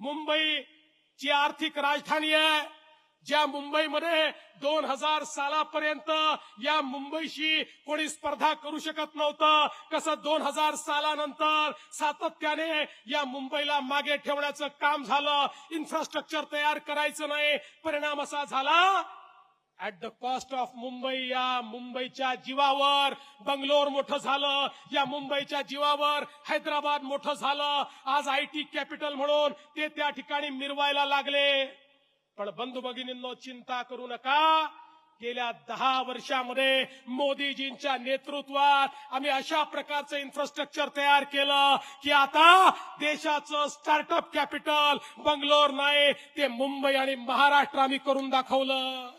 मुंबई जी आर्थिक राजधानी आहे. ज्या मुंबईमध्ये दोन हजार सालापर्यंत या मुंबईशी कोणी स्पर्धा करू शकत नव्हतं. कसं दोन हजार सालानंतर सातत्याने या मुंबईला मागे ठेवण्याचं काम झालं. इन्फ्रास्ट्रक्चर तयार करायचं नाही. परिणाम असा झाला at the cost of Mumbai या मुंबईच्या जीवावर बंगलोर मोठं झालं. या मुंबईच्या जीवावर हैदराबाद मोठं झालं. आज आय टी कॅपिटल म्हणून ते त्या ठिकाणी मिरवायला लागले. पण बंधू भगिनींनो चिंता करू नका. गेल्या दहा वर्षामध्ये मोदीजींच्या नेतृत्वात आम्ही अशा प्रकारचं इन्फ्रास्ट्रक्चर तयार केलं की आता देशाचं स्टार्टअप कॅपिटल बंगलोर नाही ते मुंबई आणि महाराष्ट्र आम्ही करून दाखवलं.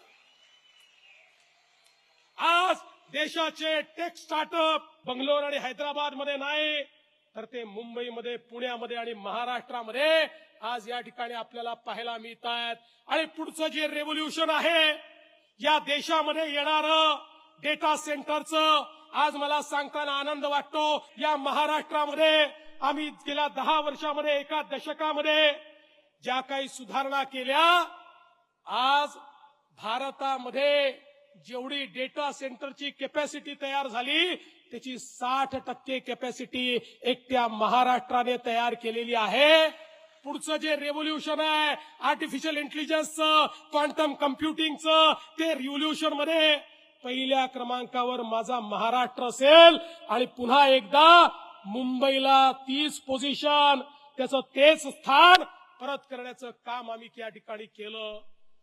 आज देशाचे टेक स्टार्टअप बंगलोर आणि हैदराबादमध्ये नाही तर ते मुंबईमध्ये पुण्यामध्ये आणि महाराष्ट्रामध्ये आज या ठिकाणी आपल्याला पाहायला मिळत आहेत आणि पुढचं जे रेव्होल्युशन आहे या देशामध्ये येणारं डेटा सेंटरचं आज मला सांगताना आनंद वाटतो. या महाराष्ट्रामध्ये आम्ही गेल्या दहा वर्षामध्ये एका दशकामध्ये ज्या काही सुधारणा केल्या आज भारतामध्ये जेवढी डेटा सेंटरची कॅपॅसिटी तयार झाली त्याची साठ टक्के कॅपॅसिटी एकट्या महाराष्ट्राने तयार केलेली आहे. पुढचं जे रेव्होल्युशन आहे आर्टिफिशियल इंटेलिजन्सचं क्वांटम कम्प्युटिंगचं ते रिव्होल्युशनमध्ये पहिल्या क्रमांकावर माझा महाराष्ट्र असेल. आणि पुन्हा एकदा मुंबईला तीच पोझिशन त्याचं तेच स्थान परत करण्याचं काम आम्ही या ठिकाणी केलं.